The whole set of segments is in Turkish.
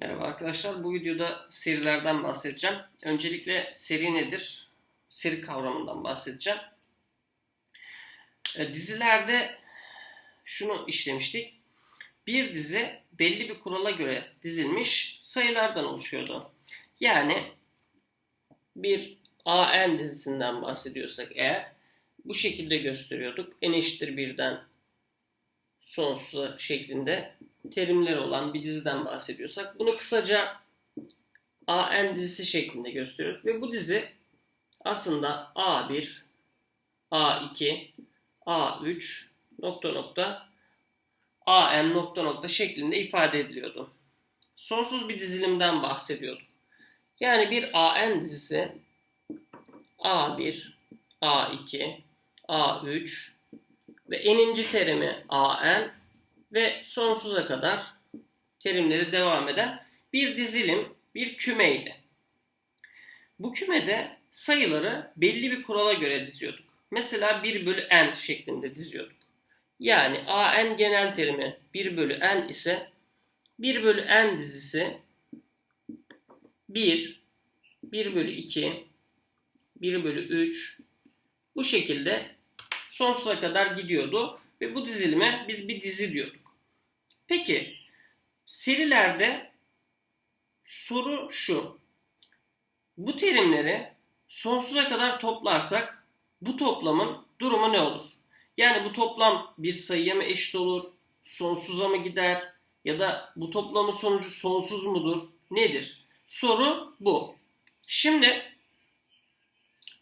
Merhaba arkadaşlar. Bu videoda serilerden bahsedeceğim. Öncelikle seri nedir? Seri kavramından bahsedeceğim. E, dizilerde şunu işlemiştik. Bir dizi belli bir kurala göre dizilmiş sayılardan oluşuyordu. Yani bir AN dizisinden bahsediyorsak eğer bu şekilde gösteriyorduk. N eşittir birden sonsuza şeklinde terimleri olan bir diziden bahsediyorsak bunu kısaca AN dizisi şeklinde gösteriyoruz. Ve bu dizi aslında A1, A2, A3 nokta nokta AN nokta nokta şeklinde ifade ediliyordu. Sonsuz bir dizilimden bahsediyorduk. Yani bir AN dizisi A1, A2, A3 ve eninci terimi AN ve sonsuza kadar terimleri devam eden bir dizilim, bir kümeydi. Bu kümede sayıları belli bir kurala göre diziyorduk. Mesela 1 bölü n şeklinde diziyorduk. Yani an genel terimi 1 bölü n ise 1 bölü n dizisi 1, 1 bölü 2, 1 bölü 3 bu şekilde sonsuza kadar gidiyordu ve bu dizilime biz bir dizi diyorduk. Peki serilerde soru şu. Bu terimleri sonsuza kadar toplarsak bu toplamın durumu ne olur? Yani bu toplam bir sayıya mı eşit olur? Sonsuza mı gider? Ya da bu toplamın sonucu sonsuz mudur? Nedir? Soru bu. Şimdi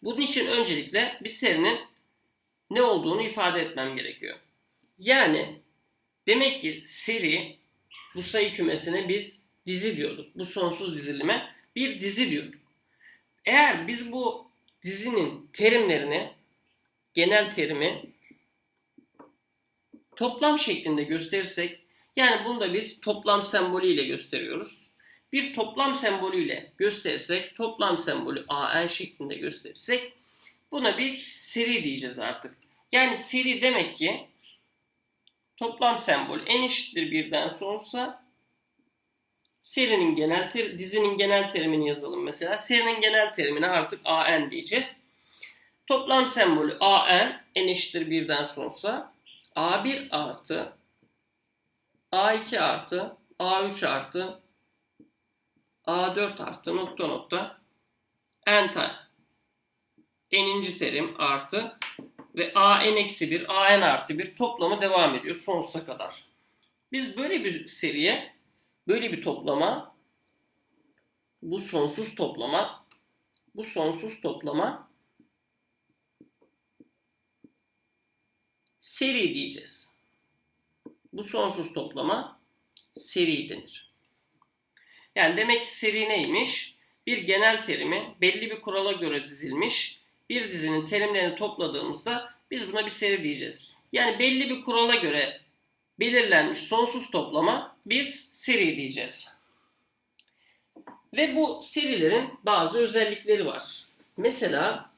bunun için öncelikle bir serinin ne olduğunu ifade etmem gerekiyor. Yani demek ki seri bu sayı kümesine biz dizi diyorduk. Bu sonsuz dizilime bir dizi diyorduk. Eğer biz bu dizinin terimlerini genel terimi toplam şeklinde gösterirsek yani bunu da biz toplam sembolüyle gösteriyoruz. Bir toplam sembolüyle gösterirsek toplam sembolü AN şeklinde gösterirsek buna biz seri diyeceğiz artık. Yani seri demek ki toplam sembol n eşittir birden sonsa serinin genel ter, dizinin genel terimini yazalım mesela. Serinin genel terimine artık an diyeceğiz. Toplam sembolü an n eşittir birden sonsa a1 artı a2 artı a3 artı a4 artı nokta nokta n tane n'inci terim artı ve a n eksi 1, a n artı 1 toplamı devam ediyor sonsuza kadar. Biz böyle bir seriye, böyle bir toplama, bu sonsuz toplama, bu sonsuz toplama seri diyeceğiz. Bu sonsuz toplama seri denir. Yani demek ki seri neymiş? Bir genel terimi belli bir kurala göre dizilmiş bir dizinin terimlerini topladığımızda biz buna bir seri diyeceğiz. Yani belli bir kurala göre belirlenmiş sonsuz toplama biz seri diyeceğiz. Ve bu serilerin bazı özellikleri var. Mesela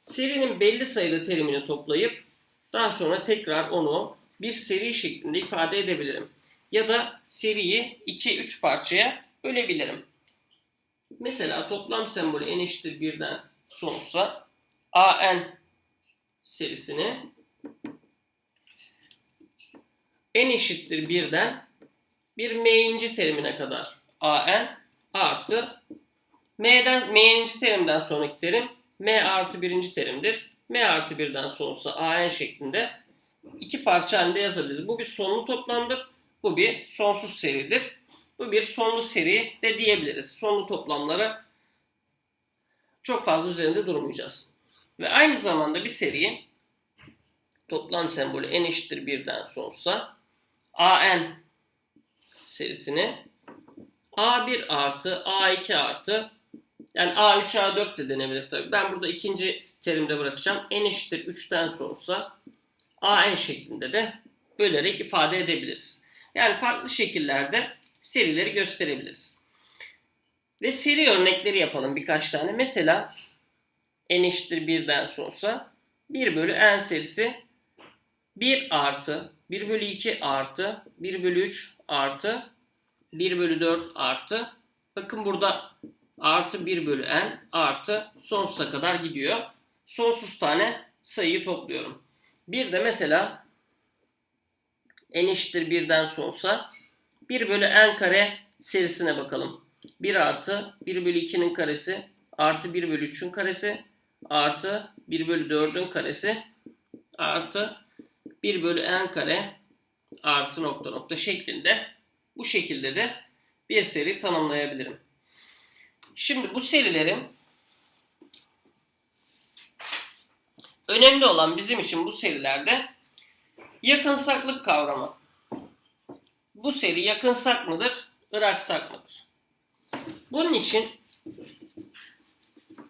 serinin belli sayıda terimini toplayıp daha sonra tekrar onu bir seri şeklinde ifade edebilirim. Ya da seriyi 2-3 parçaya bölebilirim. Mesela toplam sembolü n eşittir 1'den sonsuza an serisini n eşittir 1'den bir m'inci terimine kadar an artı m'den m'inci terimden sonraki terim m artı birinci terimdir. m artı 1'den sonrası an şeklinde iki parça halinde yazabiliriz. Bu bir sonlu toplamdır. Bu bir sonsuz seridir. Bu bir sonlu seri de diyebiliriz. Sonlu toplamları çok fazla üzerinde durmayacağız. Ve aynı zamanda bir seri toplam sembolü n eşittir 1'den sonsa an serisini a1 artı a2 artı yani a3 a4 de denebilir tabi. Ben burada ikinci terimde bırakacağım. n eşittir 3'ten sonsa an şeklinde de bölerek ifade edebiliriz. Yani farklı şekillerde serileri gösterebiliriz. Ve seri örnekleri yapalım birkaç tane. Mesela n eşittir 1'den sonsa 1 bölü n serisi 1 artı 1 bölü 2 artı 1 bölü 3 artı 1 bölü 4 artı bakın burada artı 1 bölü n artı sonsuza kadar gidiyor. Sonsuz tane sayıyı topluyorum. Bir de mesela n eşittir 1'den sonsa 1 bölü n kare serisine bakalım. 1 artı 1 bölü 2'nin karesi artı 1 bölü 3'ün karesi artı 1 bölü 4'ün karesi artı 1 bölü n kare artı nokta nokta şeklinde bu şekilde de bir seri tanımlayabilirim. Şimdi bu serilerin önemli olan bizim için bu serilerde yakınsaklık kavramı. Bu seri yakınsak mıdır, ıraksak mıdır? Bunun için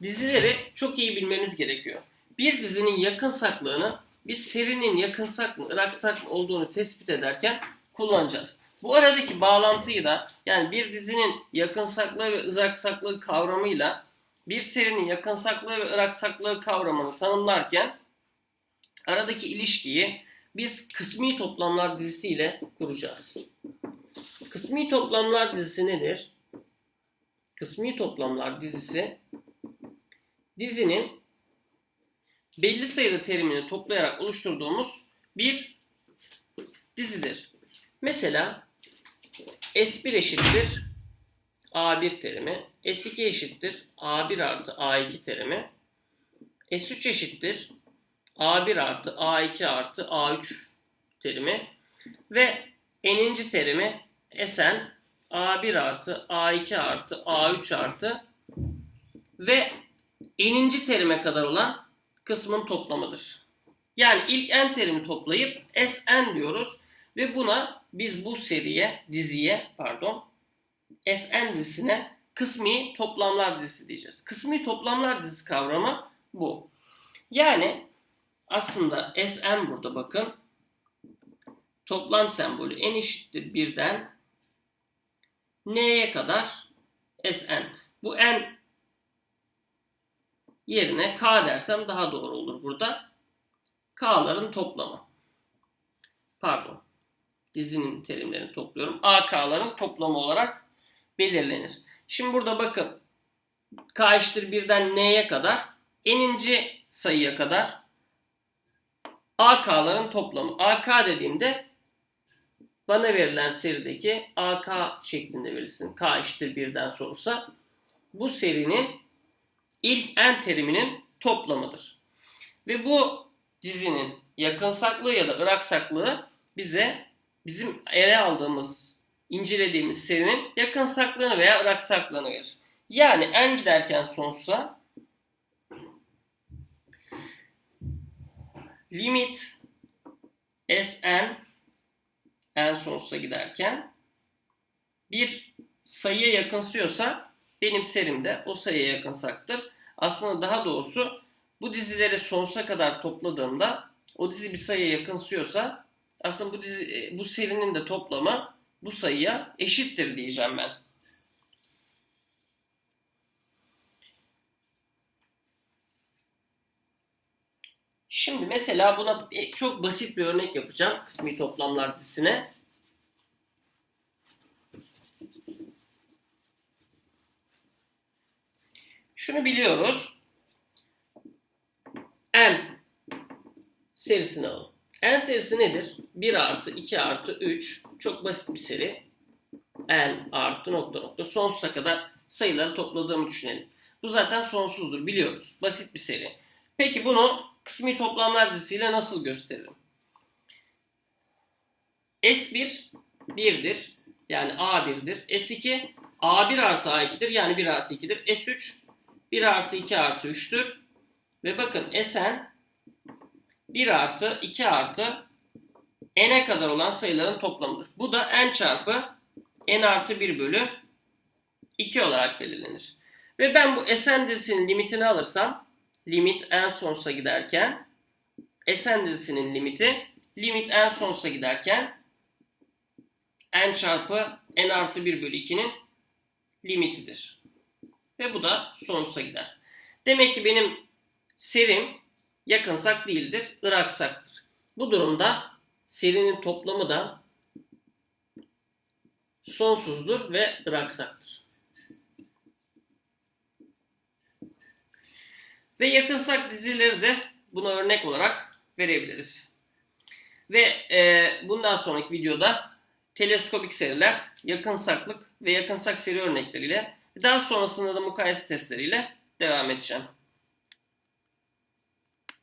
dizileri çok iyi bilmemiz gerekiyor. Bir dizinin yakınsaklığını biz serinin yakınsak mı, ıraksak mı olduğunu tespit ederken kullanacağız. Bu aradaki bağlantıyı da yani bir dizinin yakınsaklığı ve ıraksaklığı kavramıyla bir serinin yakınsaklığı ve ıraksaklığı kavramını tanımlarken aradaki ilişkiyi biz kısmi toplamlar dizisiyle kuracağız. Kısmi toplamlar dizisi nedir? Kısmi toplamlar dizisi dizinin belli sayıda terimini toplayarak oluşturduğumuz bir dizidir. Mesela S1 eşittir A1 terimi, S2 eşittir A1 artı A2 terimi, S3 eşittir A1 artı A2 artı A3 terimi ve n'inci terimi Sn A1 artı A2 artı A3 artı ve n'inci terime kadar olan kısmın toplamıdır. Yani ilk n terimi toplayıp Sn diyoruz ve buna biz bu seriye, diziye pardon Sn dizisine kısmi toplamlar dizisi diyeceğiz. Kısmi toplamlar dizisi kavramı bu. Yani aslında Sn burada bakın toplam sembolü n eşittir 1'den n'ye kadar Sn. Bu n yerine k dersem daha doğru olur burada. K'ların toplamı. Pardon. Dizinin terimlerini topluyorum. AK'ların toplamı olarak belirlenir. Şimdi burada bakın. K eşittir 1'den n'ye kadar n'inci sayıya kadar AK'ların toplamı. AK dediğimde bana verilen serideki AK şeklinde verilsin. K eşittir 1'den sorulsa bu serinin ilk n teriminin toplamıdır. Ve bu dizinin yakınsaklığı ya da ıraksaklığı bize bizim ele aldığımız, incelediğimiz serinin yakınsaklığını veya ıraksaklığını verir. Yani n giderken sonsuza limit Sn en sonsuza giderken bir sayıya yakınsıyorsa benim serim de o sayıya yakınsaktır. Aslında daha doğrusu bu dizileri sonsuza kadar topladığımda o dizi bir sayıya yakınsıyorsa aslında bu dizi bu serinin de toplamı bu sayıya eşittir diyeceğim ben. Şimdi mesela buna çok basit bir örnek yapacağım kısmi toplamlar dizisine. Şunu biliyoruz. N serisini alalım. N serisi nedir? 1 artı 2 artı 3 çok basit bir seri. N artı nokta nokta sonsuza kadar sayıları topladığımı düşünelim. Bu zaten sonsuzdur biliyoruz. Basit bir seri. Peki bunu kısmi toplamlar dizisiyle nasıl gösteririm? S1 1'dir. Yani A1'dir. S2 A1 artı A2'dir. Yani 1 artı 2'dir. S3 1 artı 2 artı 3'tür. Ve bakın Sn 1 artı 2 artı n'e kadar olan sayıların toplamıdır. Bu da n çarpı n artı 1 bölü 2 olarak belirlenir. Ve ben bu Sn dizisinin limitini alırsam limit en sonsuza giderken Sn dizisinin limiti limit en sonsuza giderken n çarpı n artı 1 bölü 2'nin limitidir. Ve bu da sonsuza gider. Demek ki benim serim yakınsak değildir, ıraksaktır. Bu durumda serinin toplamı da sonsuzdur ve draksaktır. Ve yakınsak dizileri de buna örnek olarak verebiliriz. Ve e, bundan sonraki videoda teleskopik seriler, yakınsaklık ve yakınsak seri örnekleriyle daha sonrasında da mukayese testleriyle devam edeceğim.